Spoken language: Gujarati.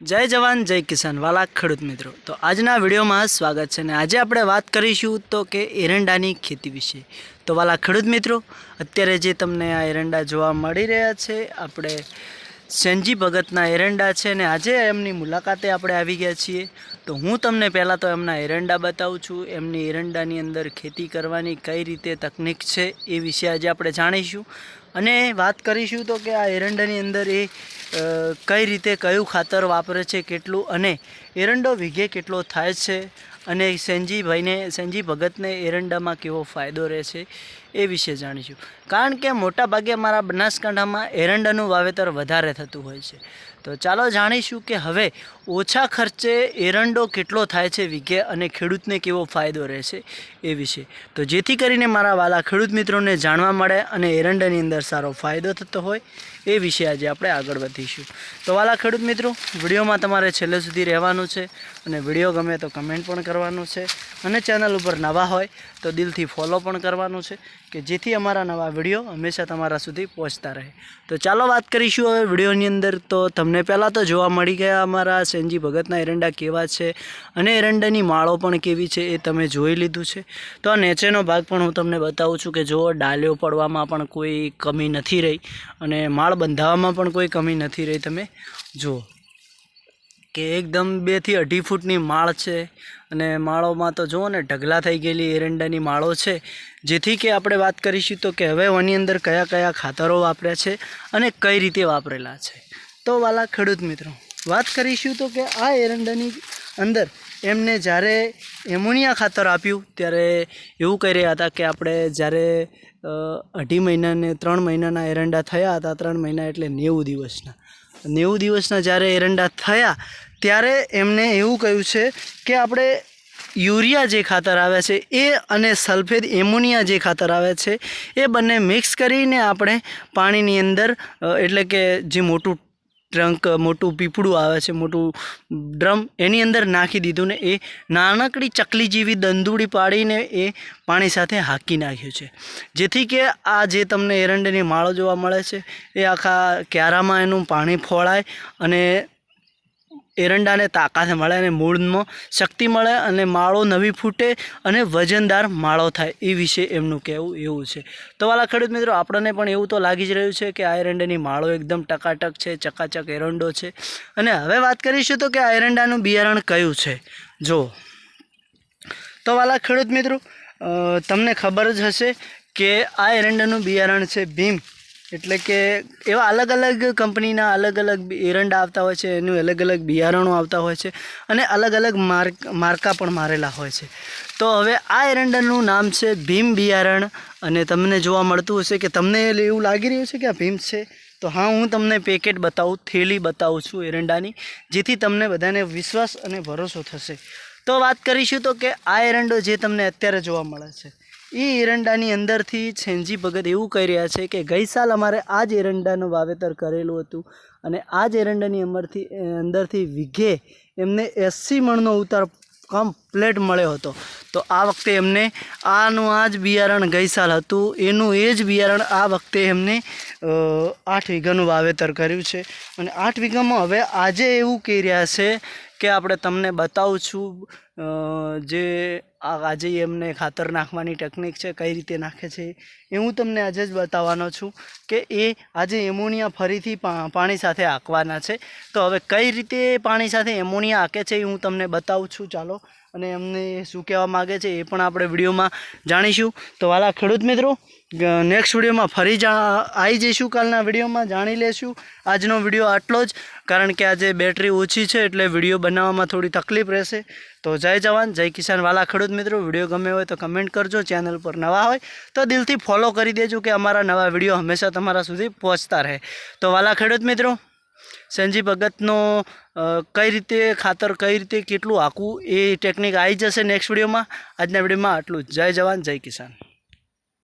જય જવાન, જય કિસાન વાલા ખેડૂત મિત્રો. તો આજના વિડીયોમાં સ્વાગત છે અને આજે આપણે વાત કરીશું તો કે એરંડાની ખેતી વિશે. તો વાલા ખેડૂત મિત્રો, અત્યારે જે તમને આ એરંડા જોવા મળી રહ્યા છે, આપણે સેનજી ભગતના એરંડા છે ને આજે એમની મુલાકાતે આપણે આવી ગયા છીએ. તો હું તમને પહેલાં તો એમના એરંડા બતાવું છું, એમની એરંડાની અંદર ખેતી કરવાની કઈ રીતે તકનિક છે એ વિશે આજે આપણે જાણીશું. અને વાત કરીશું તો કે આ એરંડાની અંદર એ કઈ રીતે કયું ખાતર વાપરે છે, કેટલું અને એરંડો વીઘે કેટલો થાય છે અને સેનજીભાઈને, સેનજી ભગતને એરંડામાં કેવો ફાયદો રહે છે એ વિશે જાણીશું. કારણ કે મોટા ભાગે મારા બનાસકાંઠામાં એરંડાનું વાવેતર વધારે થતું હોય છે. તો ચાલો જાણીશું કે હવે ઓછા ખર્ચે એરંડો કેટલો થાય છે વીઘે અને ખેડૂતને કેવો ફાયદો રહેશે એ વિશે. તો જેથી કરીને મારા વાલા ખેડૂત મિત્રોને જાણવા મળે અને એરંડાની અંદર સારો ફાયદો થતો હોય. એ વિશે આજે આપણે આગળ વધીશું. તો વાલા ખેડૂત મિત્રો, વિડીયોમાં તમારે છેલ્લે સુધી રહેવાનું છે અને વીડિયો ગમે તો કમેન્ટ પણ કરવાનું છે અને ચેનલ ઉપર નવા હોય તો દિલથી ફોલો પણ કરવાનું છે કે જેથી અમારા નવા વીડિયો હંમેશા તમારા સુધી પહોંચતા રહે. તો ચાલો વાત કરીશું હવે વિડીયોની અંદર. તો તમને પહેલાં તો જોવા મળી ગયા અમારા સેનજી ભગતના એરંડા કેવા છે અને એરંડાની માળો પણ કેવી છે એ તમે જોઈ લીધું છે. તો આ નીચેનો ભાગ પણ હું તમને બતાવું છું કે જો ડાલ્યો પડવામાં પણ કોઈ કમી નથી રહી અને માળ બંધાવવામાં પણ કોઈ કમી નથી રહી. તમે જુઓ કે એકદમ બેથી અઢી ફૂટની માળ છે અને માળોમાં તો જુઓ ને ઢગલા થઈ ગયેલી એરંડાની માળો છે. જેથી કે આપણે વાત કરીશું તો કે હવે એની અંદર કયા કયા ખાતરો વાપર્યા છે અને કઈ રીતે વાપરેલા છે. તો વાલા ખેડૂત મિત્રો, વાત કરીશું તો કે આ એરંડાની અંદર એમને જ્યારે એમોનિયા ખાતર આપ્યું, ત્યારે એવું કહી રહ્યા હતા કે આપણે જ્યારે અઢી મહિનાને ત્રણ મહિનાના એરંડા થયા હતા, ત્રણ મહિના એટલે નેવું દિવસના. નેવું દિવસના જ્યારે એરંડા થયા, ત્યારે એમને એવું કહ્યું છે કે આપણે યુરિયા જે ખાતર આવે છે, એ અને સલ્ફેટ એમોનિયા જે ખાતર આવે છે, એ બંને મિક્સ કરીને આપણે પાણીની અંદર એટલે કે જે મોટું ટ્રંક, મોટું પીપળું આવે છે, મોટું ડ્રમ એની અંદર નાખી દીધું ને એ નાનકડી ચકલી જેવી દંદુડી પાડીને એ પાણી સાથે હાંકી નાખ્યું છે. જેથી કે આ જે તમને એરંડની માળો જોવા મળે છે, એ આખા ક્યારામાં એનું પાણી ફોળાય અને એરંડાને તાકાત મળે અને મૂળમાં શક્તિ મળે અને માળો નવી ફૂટે અને વજનદાર માળો થાય એ વિશે એમનું કહેવું એવું છે. તો વાલા ખેડૂત મિત્રો, આપણને પણ એવું તો લાગી જ રહ્યું છે કે આ એરંડાની માળો એકદમ ટકાટક છે, ચકાચક એરંડો છે. અને હવે વાત કરીશું તો કે આ એરંડાનું બિયારણ કયું છે? જો તો વાલા ખેડૂત મિત્રો તમને ખબર જ હશે કે આ એરંડાનું બિયારણ છે ભીમ. એટલે કે એવા અલગ અલગ કંપનીના અલગ અલગ એરંડા આવતા હોય છે, એનું અલગ અલગ બિયારણો આવતા હોય છે અને અલગ અલગ માર્ક માર્કા પણ મારેલા હોય છે. તો હવે આ એરંડાનું નામ છે ભીમ બિયારણ અને તમને જોવા મળતું હશે કે તમને એવું લાગી રહ્યું છે કે આ ભીમ છે? તો હા, હું તમને પેકેટ બતાવું, થેલી બતાવું છું એરંડાની, જેથી તમને બધાને વિશ્વાસ અને ભરોસો થશે. તો વાત કરીશું તો કે આ એરંડો જે તમને અત્યારે જોવા મળે છે. એ એરંડાની અંદરથી છેનજી ભગત એવું કહી રહ્યા છે કે ગઈ સાલ અમારે આ જ એરંડાનું વાવેતર કરેલું હતું અને આ જ એરંડાની અંદરથી અંદરથી વીઘે એમને એંસી મણનો ઉતાર કમ્પ્લેટ મળ્યો હતો. તો આ વખતે એમને આનું આ જ બિયારણ ગઈ સાલ હતું. એનું એ જ બિયારણ આ વખતે એમને આઠ વીઘાનું વાવેતર કર્યું છે. અને આઠ વીઘામાં હવે આજે એવું કહી રહ્યા છે કે આપણે તમને બતાવું છું જે આજે એમને ખાતર નાખવાની ટેકનિક છે, કઈ રીતે નાખે છે, એ હું તમને આજે જ બતાવવાનો છું કે એ આજે એમોનિયા ફરીથી પાણી સાથે આંકવાના છે. તો હવે કઈ રીતે પાણી સાથે એમોનિયા આંકે છે એ હું તમને બતાવું છું. ચાલો અને એમને શું કહેવા માગે છે એ પણ આપણે વિડીયોમાં જાણીશું. તો વાલા ખેડૂત મિત્રો નેક્સ્ટ વિડીયોમાં ફરી આવી જઈશું કાલના વિડીયોમાં, જાણી લેશું આજનો વીડિયો આટલો જ. કારણ કે આજે બેટરી ઓછી છે એટલે વીડિયો બનાવવામાં થોડી તકલીફ રહેશે. તો જય જવાન, જય કિસાન. વાલા ખેડૂત મિત્રો, વીડિયો ગમે હોય તો કમેન્ટ કરજો ચેનલ પર નવા હોય તો દિલથી ફોલો કરી દેજો કે અમારા નવા વીડિયો હંમેશા તમારા સુધી પહોંચતા રહે. તો વાલા ખેડૂત મિત્રો સંજી ભગતનો કઈ રીતે ખાતર, કઈ રીતે કેટલું આખું એ ટેકનિક આવી જશે નેક્સ્ટ વિડીયોમાં આજના વિડીયોમાં આટલું જય જવાન, જય કિસાન.